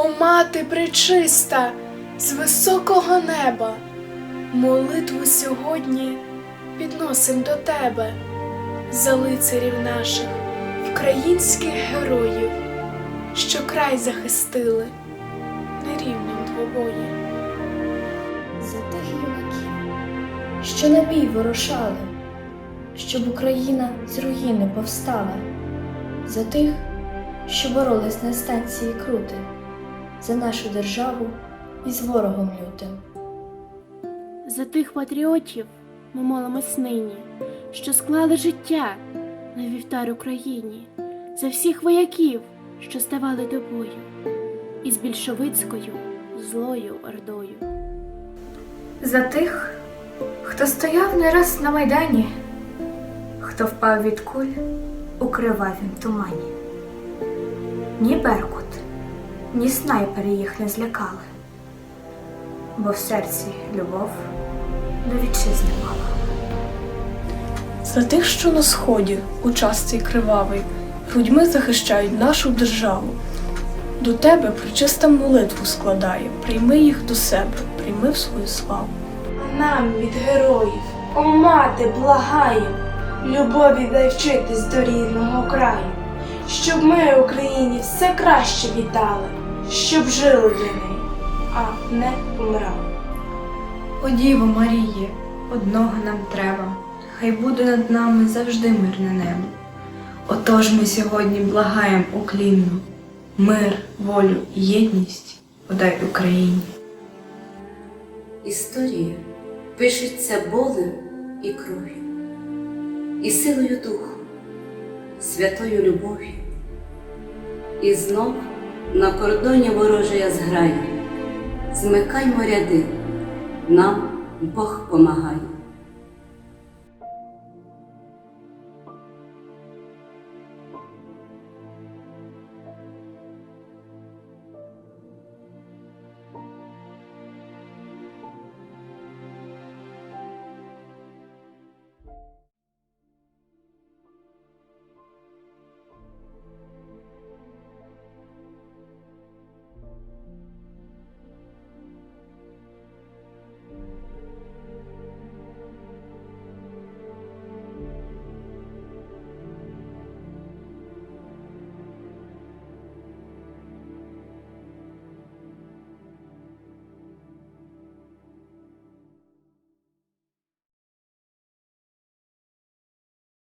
О мати пречиста, з високого неба, молитву сьогодні підносим до тебе, за лицарів наших, українських героїв, що край захистили нерівним двобої. за тих юнаків, що на бій вирушали, щоб Україна з руїни повстала, за тих, що боролись на станції крути, за нашу державу і з ворогом лютим. За тих патріотів ми молимось нині, що склали життя на вівтар Україні, за всіх вояків, що ставали до бою, із більшовицькою злою ордою. За тих, хто стояв не раз на майдані, хто впав від куль у кривавім тумані. Ні Беркут, ні снайпери їх не злякали, бо в серці любов до вітчизни мала. За тих, що на сході, у час цей кривавий, грудьми захищають нашу державу. До тебе причиста молитву складає, прийми їх до себе, прийми в свою славу. А нам від героїв, о мати, благаєм, любові дай вчитись до рідного краю, щоб ми Україні все краще вітали, щоб жили для неї, а не помирали. О Діво Маріє, одного нам треба, хай буде над нами завжди мирне небо. Отож ми сьогодні благаєм уклінно, мир, волю і єдність подай Україні. Історія пишеться болем і кров'ю, і силою духу, святою любов'ю. І знов на кордоні ворожия зграє, змикаймо ряди, нам Бог помагає.